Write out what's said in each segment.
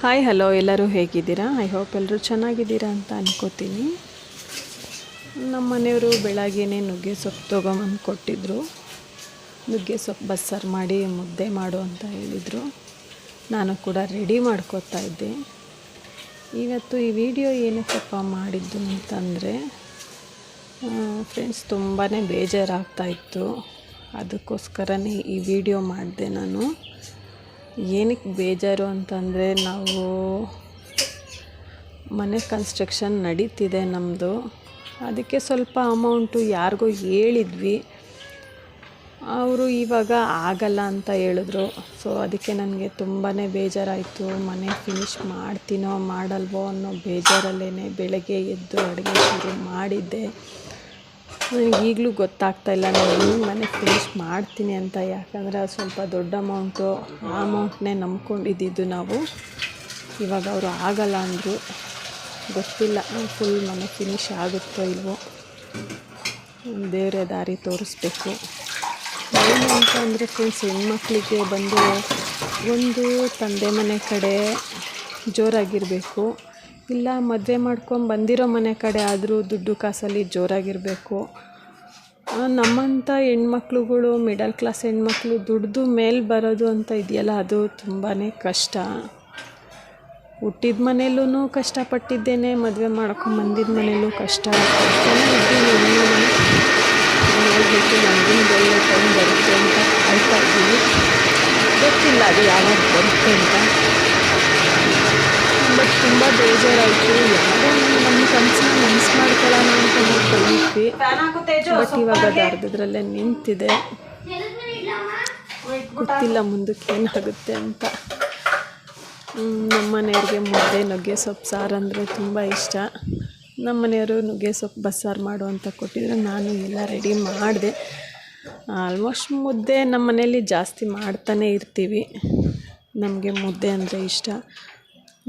Hi hello ಎಲ್ಲರೂ ಹೇಗಿದ್ದೀರಾ? I hope ಎಲ್ಲರೂ ಚೆನ್ನಾಗಿದ್ದೀರಾ ಅಂತ ಅನ್ಕೋತೀನಿ. ನಮ್ಮ ಮನೆಯವರು ಬೆಳಗ್ಗೆನೇ ನುಗ್ಗೆ ಸೊಪ್ಪು ತೊಗೊಂಬಂದು ಕೊಟ್ಟಿದ್ದರು ನುಗ್ಗೆ ಸೊಪ್ಪು ಬಸ್ಸಾರು ಮಾಡಿ ಮುದ್ದೆ ಮಾಡು ಅಂತ ಹೇಳಿದರು. ನಾನು ಕೂಡ ರೆಡಿ ಮಾಡ್ಕೋತಾ ಇದ್ದೆ. ಇವತ್ತು ಈ ವಿಡಿಯೋ ಏನಕ್ಕಪ್ಪ ಮಾಡಿದ್ದು ಅಂತಂದರೆ ಫ್ರೆಂಡ್ಸ್ ತುಂಬಾ ಬೇಜಾರಾಗ್ತಾಯಿತ್ತು ಅದಕ್ಕೋಸ್ಕರನೇ ಈ ವಿಡಿಯೋ ಮಾಡಿದೆ ನಾನು. ಏನಕ್ಕೆ ಬೇಜಾರು ಅಂತಂದರೆ ನಾವು ಮನೆ ಕನ್ಸ್ಟ್ರಕ್ಷನ್ ನಡೀತಿದೆ ನಮ್ಮದು ಅದಕ್ಕೆ ಸ್ವಲ್ಪ ಅಮೌಂಟು ಯಾರಿಗೋ ಹೇಳಿದ್ವಿ. ಅವರು ಇವಾಗ ಆಗಲ್ಲ ಅಂತ ಹೇಳಿದ್ರು. ಸೊ ಅದಕ್ಕೆ ನನಗೆ ತುಂಬಾ ಬೇಜಾರಾಯಿತು. ಮನೆ ಫಿನಿಷ್ ಮಾಡ್ತೀನೋ ಮಾಡಲ್ವೋ ಅನ್ನೋ ಬೇಜಾರಲ್ಲೇ ಬೆಳಗ್ಗೆ ಎದ್ದು ಅಡುಗೆ ಶುರು ಮಾಡಿದ್ದೆ. ನನಗೆ ಈಗಲೂ ಗೊತ್ತಾಗ್ತಾ ಇಲ್ಲ, ನಾನು ಹೆಂಗೆ ಮನೆ ಫಿನಿಷ್ ಮಾಡ್ತೀನಿ ಅಂತ. ಯಾಕಂದರೆ ಸ್ವಲ್ಪ ದೊಡ್ಡ ಅಮೌಂಟು ಆ ಅಮೌಂಟ್ನೇ ನಂಬ್ಕೊಂಡಿದ್ದಿದ್ದು ನಾವು. ಇವಾಗ ಅವರು ಆಗಲ್ಲ ಅಂದರು. ಗೊತ್ತಿಲ್ಲ ಫುಲ್ ಮನೆ ಫಿನಿಶ್ ಆಗುತ್ತೋ ಇಲ್ವೋ. ಬೇರೆ ದಾರಿ ತೋರಿಸ್ಬೇಕು. ಏನು ಅಂತ ಅಂದರೆ ಫ್ರೆಂಡ್ಸ್ ಹೆಣ್ಮಕ್ಳಿಗೆ ಬಂದು ಒಂದು ತಂದೆ ಮನೆ ಕಡೆ ಜೋರಾಗಿರಬೇಕು. ಇಲ್ಲ, ಮದುವೆ ಮಾಡ್ಕೊಂಡು ಬಂದಿರೋ ಮನೆ ಕಡೆ ಆದರೂ ದುಡ್ಡು ಕಾಸಲ್ಲಿ ಜೋರಾಗಿರಬೇಕು. ನಮ್ಮಂಥ ಹೆಣ್ಮಕ್ಳುಗಳು, ಮಿಡಲ್ ಕ್ಲಾಸ್ ಹೆಣ್ಮಕ್ಳು ದುಡ್ದು ಮೇಲೆ ಬರೋದು ಅಂತ ಇದೆಯಲ್ಲ, ಅದು ತುಂಬಾ ಕಷ್ಟ. ಹುಟ್ಟಿದ ಮನೇಲೂ ಕಷ್ಟಪಟ್ಟಿದ್ದೇನೆ, ಮದುವೆ ಮಾಡ್ಕೊಂಡು ಬಂದಿದ್ದ ಮನೆಯಲ್ಲೂ ಕಷ್ಟ. ಇದ್ದೀನಿ ಬರುತ್ತೆ ಅಂತ ಅಳ್ತಾ ಇದ್ದೀವಿ ಗೊತ್ತಿಲ್ಲ ಅದು ಯಾವಾಗ ಬರುತ್ತೆ ಅಂತ. ಬಟ್ ತುಂಬ ಬೇಜಾರಾಯಿತು. ಯಾರು ನಮ್ಮ ಕನಸನ್ನ ಮನಸ್ಸು ಮಾಡ್ಕೊಳ್ಳೋಣ ಅಂತ ನಾವು ಕಲಿತ್ವಿ ಬಟ್ ಇವಾಗ ಅದು ಅರ್ಧದ್ರಲ್ಲೇ ನಿಂತಿದೆ. ಗೊತ್ತಿಲ್ಲ ಮುಂದಕ್ಕೆ ಏನಾಗುತ್ತೆ ಅಂತ. ನಮ್ಮ ಮನೆಯವ್ರಿಗೆ ಮುದ್ದೆ, ನುಗ್ಗೆ ಸೊಪ್ಪು, ಸಾರು ಅಂದರೆ ತುಂಬ ಇಷ್ಟ. ನಮ್ಮ ಮನೆಯವರು ನುಗ್ಗೆ ಸೊಪ್ಪು, ಬಸ್ಸಾರು ಮಾಡು ಅಂತ ಕೊಟ್ಟಿದ್ರೆ ನಾನು ಎಲ್ಲ ರೆಡಿ ಮಾಡಿದೆ. ಆಲ್ಮೋಸ್ಟ್ ಮುದ್ದೆ ನಮ್ಮ ಮನೆಯಲ್ಲಿ ಜಾಸ್ತಿ ಮಾಡ್ತಾನೆ ಇರ್ತೀವಿ. ನಮಗೆ ಮುದ್ದೆ ಅಂದರೆ ಇಷ್ಟ.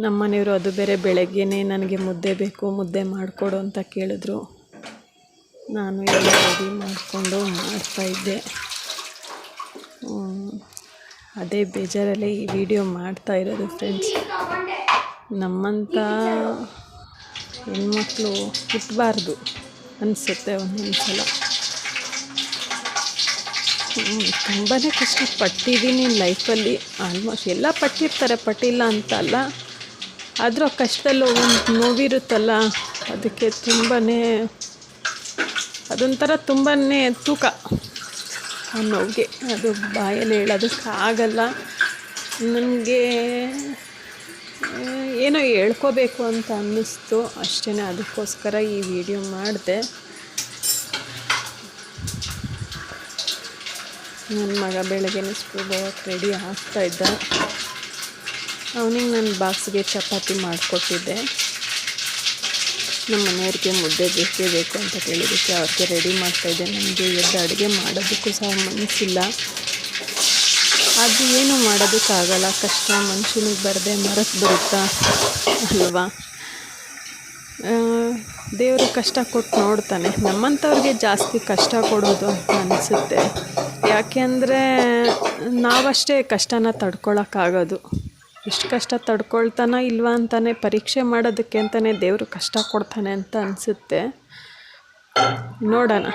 ನಮ್ಮ ಮನೆಯವರು ಅದು ಬೇರೆ ಬೆಳಗ್ಗೆನೇ ನನಗೆ ಮುದ್ದೆ ಬೇಕು, ಮುದ್ದೆ ಮಾಡಿಕೊಡು ಅಂತ ಕೇಳಿದ್ರು. ನಾನು ಎಲ್ಲ ರೆಡಿ ಮಾಡಿಕೊಂಡು ಮಾಡ್ತಾಯಿದ್ದೆ ಅದೇ ಬೇಜಾರಲ್ಲೇ ಈ ವಿಡಿಯೋ ಮಾಡ್ತಾ ಇರೋದು ಫ್ರೆಂಡ್ಸ್ ನಮ್ಮಂಥ ಹೆಣ್ಮಕ್ಳು ಹುಟ್ಟಬಾರ್ದು ಅನಿಸುತ್ತೆ ಒಂದೊಂದು ಸಲ ತುಂಬಾ ಕಷ್ಟಪಟ್ಟಿದ್ದೀನಿ ಲೈಫಲ್ಲಿ ಆಲ್ಮೋಸ್ಟ್ ಎಲ್ಲ ಪಟ್ಟಿರ್ತಾರೆ, ಪಟ್ಟಿಲ್ಲ ಅಂತಲ್ಲ. ಆದರೂ ಕಷ್ಟದಲ್ಲೂ ಒಂದು ನೋವಿರುತ್ತಲ್ಲ, ಅದಕ್ಕೆ ತುಂಬಾ ಅದೊಂಥರ ತುಂಬಾ ತೂಕ ಆ ನೋವಿಗೆ. ಅದು ಬಾಯಲ್ಲಿ ಹೇಳೋದಕ್ಕಾಗಲ್ಲ ನನಗೆ ಏನೋ ಹೇಳ್ಕೋಬೇಕು ಅಂತ ಅನ್ನಿಸ್ತು. ಅಷ್ಟೇ ಅದಕ್ಕೋಸ್ಕರ ಈ ವಿಡಿಯೋ ಮಾಡಿದೆ. ನನ್ನ ಮಗ ಬೆಳಗ್ಗೆ ಸ್ಕೂಲ್ ರೆಡಿ ಆಗ್ತಾಯಿದ್ದ ಅವನಿಗೆ ನಾನು ಬಾಕ್ಸ್ಗೆ ಚಪಾತಿ ಮಾಡಿಕೊಟ್ಟಿದ್ದೆ. ನಮ್ಮ ಮನೆಯವ್ರಿಗೆ ಮುದ್ದೆ ಬೇಕೇ ಬೇಕು ಅಂತ ಕೇಳಿದ್ದಕ್ಕೆ ಅವ್ರಿಗೆ ರೆಡಿ ಮಾಡ್ತಾಯಿದ್ದೆ ನನಗೆ ಎದ್ದು ಅಡುಗೆ ಮಾಡೋದಕ್ಕೂ ಸಹ ಮನಸ್ಸಿಲ್ಲ. ಅದು ಏನು ಮಾಡೋದಕ್ಕಾಗಲ್ಲ. ಕಷ್ಟ ಮನುಷ್ಯನಿಗೆ ಬರದೆ ಮರಸ್ ಬರುತ್ತಾ ಅಲ್ವಾ? ದೇವರು ಕಷ್ಟ ಕೊಟ್ಟು ನೋಡ್ತಾನೆ. ನಮ್ಮಂಥವ್ರಿಗೆ ಜಾಸ್ತಿ ಕಷ್ಟ ಕೊಡೋದು ಅಂತ ಅನಿಸುತ್ತೆ. ಯಾಕೆ ಅಂದರೆ ನಾವಷ್ಟೇ ಕಷ್ಟನ ತಡ್ಕೊಳಕ್ಕಾಗೋದು. ಎಷ್ಟು ಕಷ್ಟ ತಡ್ಕೊಳ್ತಾನ ಇಲ್ವಾ ಅಂತಾನೆ ಪರೀಕ್ಷೆ ಮಾಡೋದಕ್ಕೆ ಅಂತಲೇ ದೇವರು ಕಷ್ಟ ಕೊಡ್ತಾನೆ ಅಂತ ಅನಿಸುತ್ತೆ. ನೋಡೋಣ.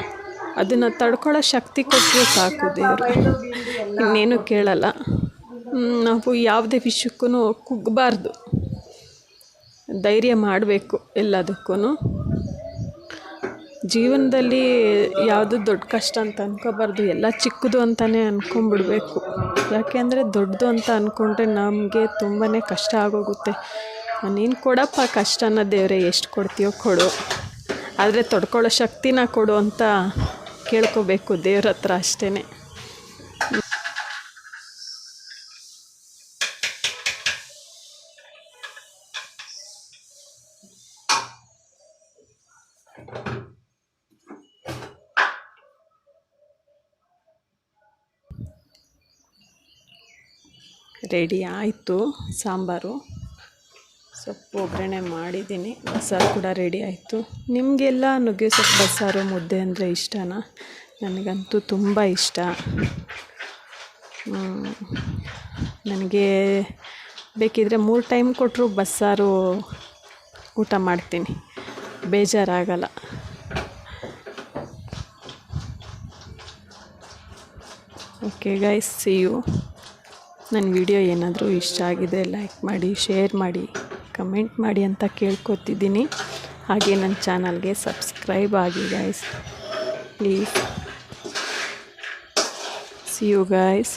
ಅದನ್ನು ತಡ್ಕೊಳ್ಳೋ ಶಕ್ತಿ ಕೊಟ್ಟರೆ ಸಾಕು ದೇವರು. ಇನ್ನೇನು ಕೇಳಲ್ಲ. ನಾವು ಯಾವುದೇ ವಿಷಯಕ್ಕೂ ಕುಗ್ಗಬಾರ್ದು ಧೈರ್ಯ ಮಾಡಬೇಕು ಎಲ್ಲದಕ್ಕೂ ಜೀವನದಲ್ಲಿ ಯಾವುದು ದೊಡ್ಡ ಕಷ್ಟ ಅಂತ ಅನ್ಕೋಬಾರ್ದು, ಎಲ್ಲ ಚಿಕ್ಕದು ಅಂತಲೇ ಅಂದ್ಕೊಂಬಿಡ್ಬೇಕು ಯಾಕೆಂದರೆ ದೊಡ್ಡದು ಅಂತ ಅಂದ್ಕೊಂಡ್ರೆ ನಮಗೆ ತುಂಬಾ ಕಷ್ಟ ಆಗೋಗುತ್ತೆ. ನೀನು ಕೊಡಪ್ಪ ಕಷ್ಟನ ದೇವರೇ, ಎಷ್ಟು ಕೊಡ್ತೀಯೋ ಕೊಡು. ಆದರೆ ತೊಡ್ಕೊಳ್ಳೋ ಶಕ್ತಿನ ಕೊಡು ಅಂತ ಕೇಳ್ಕೋಬೇಕು ದೇವ್ರ ಹತ್ರ ಅಷ್ಟೇ ರೆಡಿ ಆಯಿತು. ಸಾಂಬಾರು. ಸೊಪ್ಪು ಒಗ್ಗರಣೆ ಮಾಡಿದ್ದೀನಿ. ಬಸ್ಸಾರು ಕೂಡ ರೆಡಿ ಆಯಿತು. ನಿಮಗೆಲ್ಲ ನುಗ್ಗೆ ಸೊಪ್ಪು ಬಸ್ಸಾರು, ಮುದ್ದೆ ಅಂದರೆ ಇಷ್ಟನಾ? ನನಗಂತೂ ತುಂಬ ಇಷ್ಟ. ನನಗೆ ಬೇಕಿದ್ರೆ ಮೂರು ಟೈಮ್ ಕೊಟ್ಟರು ಬಸ್ಸಾರು ಊಟ ಮಾಡ್ತೀನಿ. ಬೇಜಾರಾಗಲ್ಲ. ಓಕೆ ಗೈಸ್ ಸಿ ಯು ನನ್ನ ವಿಡಿಯೋ ಏನಾದರೂ ಇಷ್ಟ ಆಗಿದೆ, ಲೈಕ್ ಮಾಡಿ, ಶೇರ್ ಮಾಡಿ, ಕಮೆಂಟ್ ಮಾಡಿ ಅಂತ ಕೇಳ್ಕೊತಿದ್ದೀನಿ. ಹಾಗೆ ನನ್ನ ಚಾನಲ್ಗೆ ಸಬ್ಸ್ಕ್ರೈಬ್ ಆಗಿ guys please see you guys